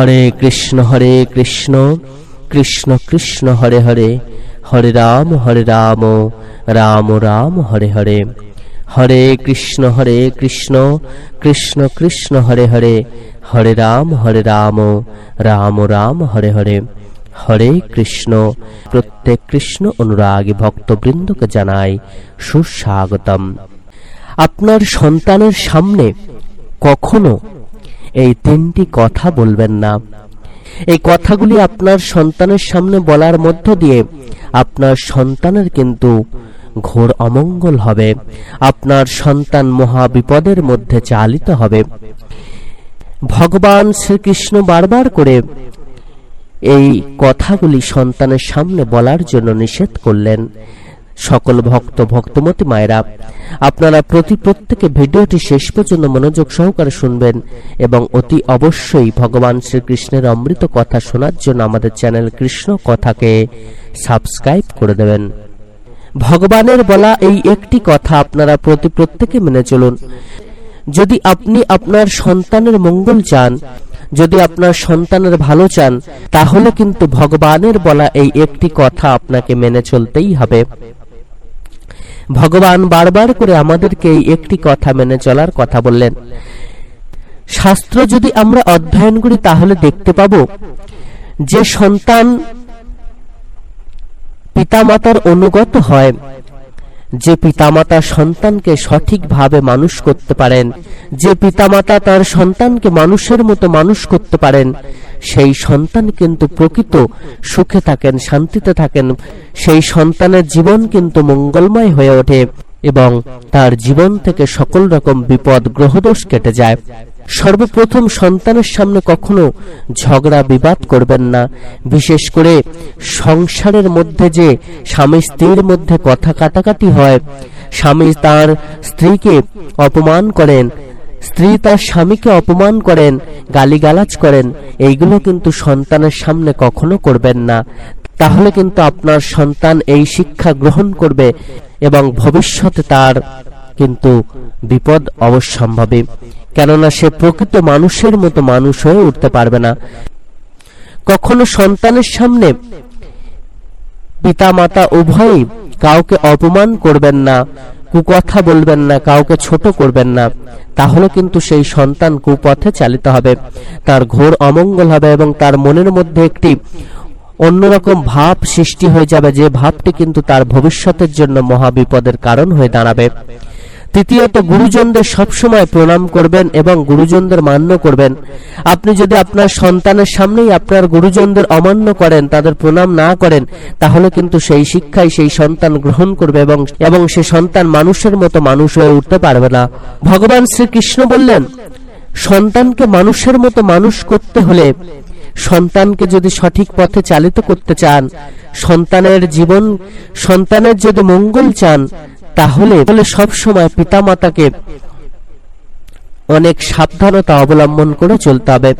হরে কৃষ্ণ হরে কৃষ্ণ কৃষ্ণ কৃষ্ণ, হরে হরে। হরে রাম হরে রাম রাম রাম, হরে হরে। হরে কৃষ্ণ হরে কৃষ্ণ কৃষ্ণ কৃষ্ণ, হরে হরে। হরে রাম হরে রাম রাম রাম, হরে হরে। হরে কৃষ্ণ, প্রত্যেক কৃষ্ণ অনুরাগী ভক্তবৃন্দকে জানাই সুস্বাগতম। আপনার সন্তানের সামনে কখনো এই তিনটি কথা বলবেন না। এই কথাগুলি আপনার সন্তানের সামনে বলার মধ্য দিয়ে আপনার সন্তানের কিন্তু ঘোর অমঙ্গল হবে। আপনার সন্তান মহা বিপদের মধ্যে চালিত হবে। ভগবান শ্রীকৃষ্ণ বারবার করে এই কথাগুলি সন্তানের সামনে বলার জন্য নিষেধ করলেন। সকল ভক্ত, ভক্তমতী মায়েরা, আপনারা প্রতি প্রত্যেকে ভিডিওটি শেষ পর্যন্ত মনোযোগ সহকারে শুনবেন এবং অতি অবশ্যই ভগবান শ্রীকৃষ্ণের অমৃত কথা শোনার জন্য আমাদের চ্যানেল কৃষ্ণ কথাকে সাবস্ক্রাইব করে দেবেন। ভগবানের বলা এই একটি কথা আপনারা প্রতি প্রত্যেকে মেনে চলুন। যদি আপনি আপনার সন্তানের মঙ্গল চান, যদি আপনার সন্তানের ভালো চান, তাহলে কিন্তু ভগবানের বলা এই একটি কথা আপনাকে মেনে চলতেই হবে। ভগবান বারবার করে আমাদেরকে একটি কথা মেনে চলার কথা বললেন। শাস্ত্র যদি আমরা অধ্যয়ন করি, তাহলে দেখতে পাব যে সন্তান পিতামাতার অনুগত হয়। যে পিতামাতা সন্তানকে সঠিকভাবে মানুষ করতে পারেন, যে পিতামাতা তার সন্তানকে মানুষের মতো মানুষ করতে পারেন, সেই সন্তান কিন্তু প্রকৃত সুখে থাকেন, শান্তিতে থাকেন। সেই সন্তানের জীবন কিন্তু মঙ্গলময় হয়ে ওঠে এবং তার জীবন থেকে সকল রকম বিপদ, গ্রহদোষ কেটে যায়। সর্বপ্রথম সন্তানের সামনে কখনো ঝগড়া, বিবাদ করবেন না। বিশেষ করে সংসারের মধ্যে যে স্বামী স্ত্রীর মধ্যে কথা কাটাকাটি হয়, স্বামী তার স্ত্রীকে অপমান করেন, স্ত্রী তার স্বামীকে অপমান করেন, গালিগালাজ করেন, এইগুলো কিন্তু সন্তানের সামনে কখনো করবেন না। তাহলে কিন্তু আপনার সন্তান এই শিক্ষা গ্রহণ করবে এবং ভবিষ্যতে তার কিন্তু বিপদ অবশ্যম্ভাবী। কেননা সে প্রকৃত মানুষের মতো মানুষ হয়ে উঠতে পারবে না। কখনো সন্তানের সামনে পিতা মাতা উভয়ই কাউকে অপমান করবেন না, কুকথা বলবেন না, কাউকে ছোট করবেন না। তাহলে কিন্তু সেই সন্তান কুপথে চালিত হবে। তার ঘোর অমঙ্গল হবে এবং তার মনের মধ্যে একটি অন্যরকম ভাব সৃষ্টি হয়ে যাবে। যে ভাবটি কিন্তু তার ভবিষ্যতের জন্য মহাবিপদের কারণ হয়ে দাঁড়াবে। তৃতীয়ত গুরুজনদের সবসময় প্রণাম করবেন এবং গুরুজনদের মান্য করবেন। আপনি যদি আপনার সন্তানের সামনেই আপনার গুরুজনদের অমান্য করেন, তাদের প্রণাম না করেন, তাহলে কিন্তু সেই শিক্ষাই সেই সন্তান গ্রহণ করবে এবং এবং সে সন্তান মানুষের মতো মানুষ হয়ে উঠতে পারবে না। ভগবান শ্রীকৃষ্ণ বললেন, সন্তানকে মানুষের মতো মানুষ করতে হলে সন্তানকে যদি সঠিক পথে চালিত করতে চান, সন্তানের জীবন, সন্তানের যদি মঙ্গল চান তাহলে সব সময় পিতামাতাকে অনেক সাবধানতা অবলম্বন করে চলতে হবে।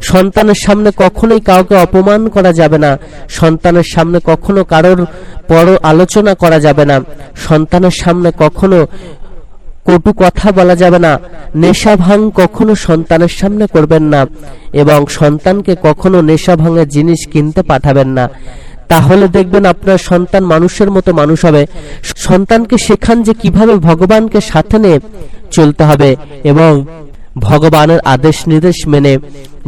সন্তানের সামনে কখনোই কাউকে অপমান করা যাবে না। সন্তানের সামনে কখনো কারোর পর আলোচনা করা যাবে না। সন্তানের সামনে কখনো কটু কথা বলা যাবে না। নেশা ভাঙ কখনো সন্তানের সামনে করবেন না এবং সন্তানকে কখনো নেশা ভাঙের জিনিস কিনতে পাঠাবেন না। তাহলে দেখবেন আপনার সন্তান মানুষের মতো মানুষ হবে। সন্তানকে শেখান যে কীভাবে ভগবানকে সাথে নিয়ে চলতে হবে এবং ভগবানের আদেশ নির্দেশ মেনে,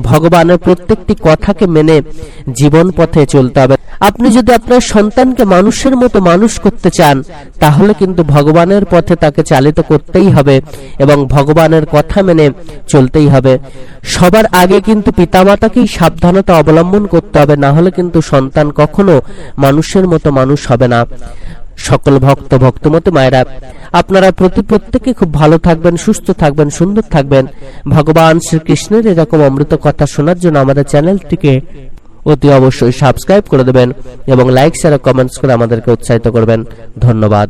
ভগবানের প্রত্যেকটি কথাকে মেনে জীবন পথে চলতে হবে। আপনি যদি আপনার সন্তানকে মানুষের মতো মানুষ করতে চান, তাহলে কিন্তু ভগবানের পথে তাকে চালিত করতেই হবে এবং ভগবানের কথা মেনে চলতেই হবে। সবার আগে কিন্তু পিতামাতাকেই সাবধানতা অবলম্বন করতে হবে, না হলে কিন্তু সন্তান কখনো মানুষের মতো মানুষ হবে না। সকল ভক্ত, ভক্তমতো মায়েরা, আপনারা প্রতি প্রত্যেকে খুব ভালো থাকবেন, সুস্থ থাকবেন, সুন্দর থাকবেন। ভগবান শ্রীকৃষ্ণের এরকম অমৃত কথা শোনার জন্য আমাদের চ্যানেলটিকে অতি অবশ্যই সাবস্ক্রাইব করে দেবেন এবং লাইক শেয়ার কমেন্টস করে আমাদেরকে উৎসাহিত করবেন। ধন্যবাদ।